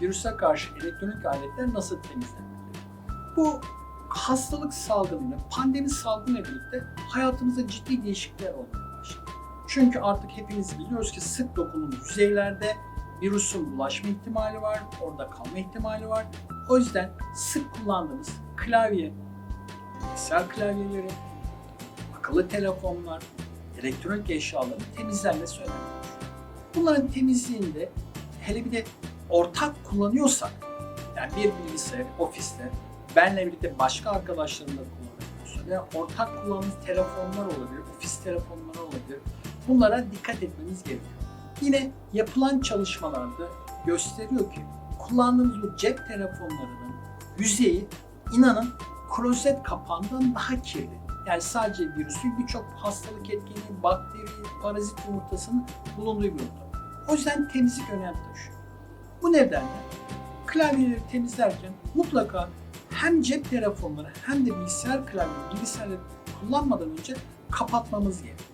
virüse karşı elektronik aletler nasıl temizlenmeli? Bu hastalık salgınıyla, pandemi salgınıyla birlikte hayatımızda ciddi değişiklikler olmaya başladı. Çünkü artık hepimiz biliyoruz ki sık dokunduğumuz yüzeylerde virüsün bulaşma ihtimali var, orada kalma ihtimali var. O yüzden sık kullandığımız klavye, bilgisayar klavyeleri, akıllı telefonlar, elektronik eşyaların temizlenmesi önemli. Bunların temizliğinde hele bir de ortak kullanıyorsak, yani bir bilgisayar ofiste benle birlikte başka arkadaşlarım da kullanıyorsa veya ortak kullandığımız telefonlar olabilir, ofis telefonları olabilir. Bunlara dikkat etmemiz gerekiyor. Yine yapılan çalışmalarda gösteriyor ki kullandığımız bu cep telefonlarının yüzeyi inanın klozet kapağından daha kirli. Yani sadece virüsü birçok hastalık etkeni, bakteri, parazit yumurtasının bulunduğu bir ortam. O yüzden temizlik önem taşıyor. Bu nedenle klavyeleri temizlerken mutlaka hem cep telefonları hem de bilgisayar klavyeleri, bilgisayarları kullanmadan önce kapatmamız gerekiyor.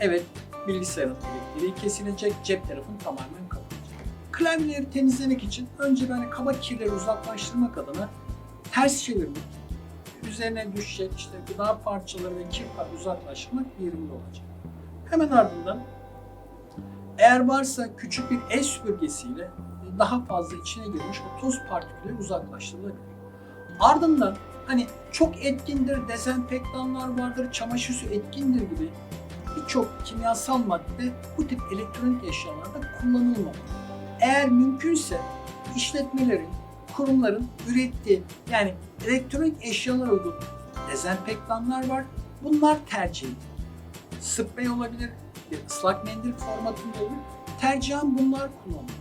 Evet, bilgisayarın elektriği kesilecek, cep telefonu tamamen kapanacak. Klavyeleri temizlemek için önce ben kaba kirleri uzaklaştırmak adına ters çevirmek, üzerine düşecek işte gıda parçaları ve kir uzaklaştırmak yerimde olacak. Hemen ardından eğer varsa küçük bir el süpürgesiyle daha fazla içine girmiş o toz partikülleri uzaklaştırılabilir. Ardından hani çok etkindir, dezenfektanlar vardır, çamaşır suyu etkindir gibi birçok kimyasal madde bu tip elektronik eşyalarda kullanılmamalı. Eğer mümkünse işletmelerin, kurumların ürettiği yani elektronik eşyalar uygun dezenfektanlar var. Bunlar tercih edilir. Sprey olabilir, bir ıslak mendil formatında olabilir. Tercihen bunlar kullanılır.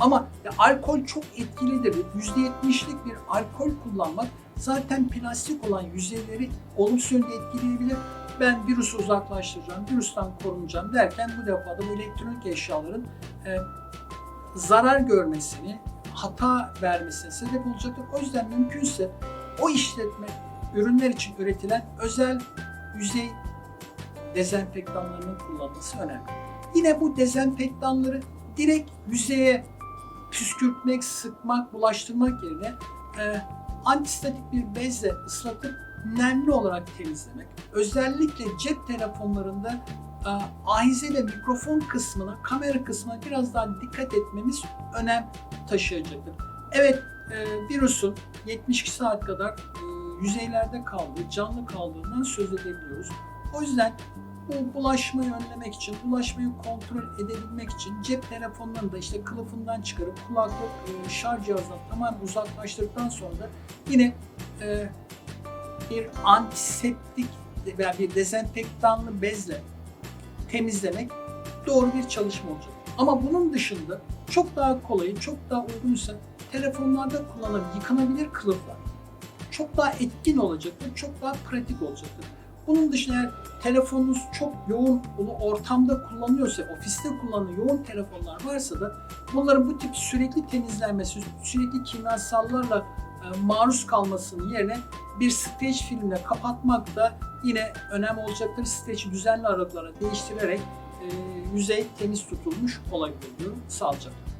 Ama ya, alkol çok etkilidir. %70'lik bir alkol kullanmak zaten plastik olan yüzeyleri olumsuz yönde etkileyebilir. Ben virüsü uzaklaştıracağım, virüsten korunacağım derken bu defa da bu elektronik eşyaların e, zarar görmesini, hata vermesine sebep olacaktır. O yüzden mümkünse o işletme ürünler için üretilen özel yüzey dezenfektanlarının kullanılması önemli. Yine bu dezenfektanları direkt yüzeye püskürtmek, sıkmak, bulaştırmak yerine e, antistatik bir bezle ıslatıp nemli olarak temizlemek. Özellikle cep telefonlarında e, ahize ve mikrofon kısmına, kamera kısmına biraz daha dikkat etmemiz önem taşıyacaktır. Evet, e, virüsün 72 saat kadar e, yüzeylerde kaldığı, canlı kaldığından söz edebiliyoruz. O yüzden bu bulaşmayı önlemek için, bulaşmayı kontrol edebilmek için cep telefonlarını da işte kılıfından çıkarıp kulaklık, e, şarj cihazından tamamen uzaklaştırdıktan sonra da yine e, bir antiseptik veya bir dezenfektanlı bezle temizlemek doğru bir çalışma olacak. Ama bunun dışında çok daha kolayı, çok daha uygunsa telefonlarda kullanılan yıkanabilir kılıflar çok daha etkin olacaktır, çok daha pratik olacaktır. Bunun dışında eğer telefonunuz çok yoğun bunu ortamda kullanıyorsa, ofiste kullanılan yoğun telefonlar varsa da bunların bu tip sürekli temizlenmesi, sürekli kimyasallarla e, maruz kalmasının yerine bir streç filmle kapatmak da yine önemli olacaktır. Streçi düzenli aralıklara değiştirerek e, yüzey temiz tutulmuş olabilir diyorum. Sağlıcakla.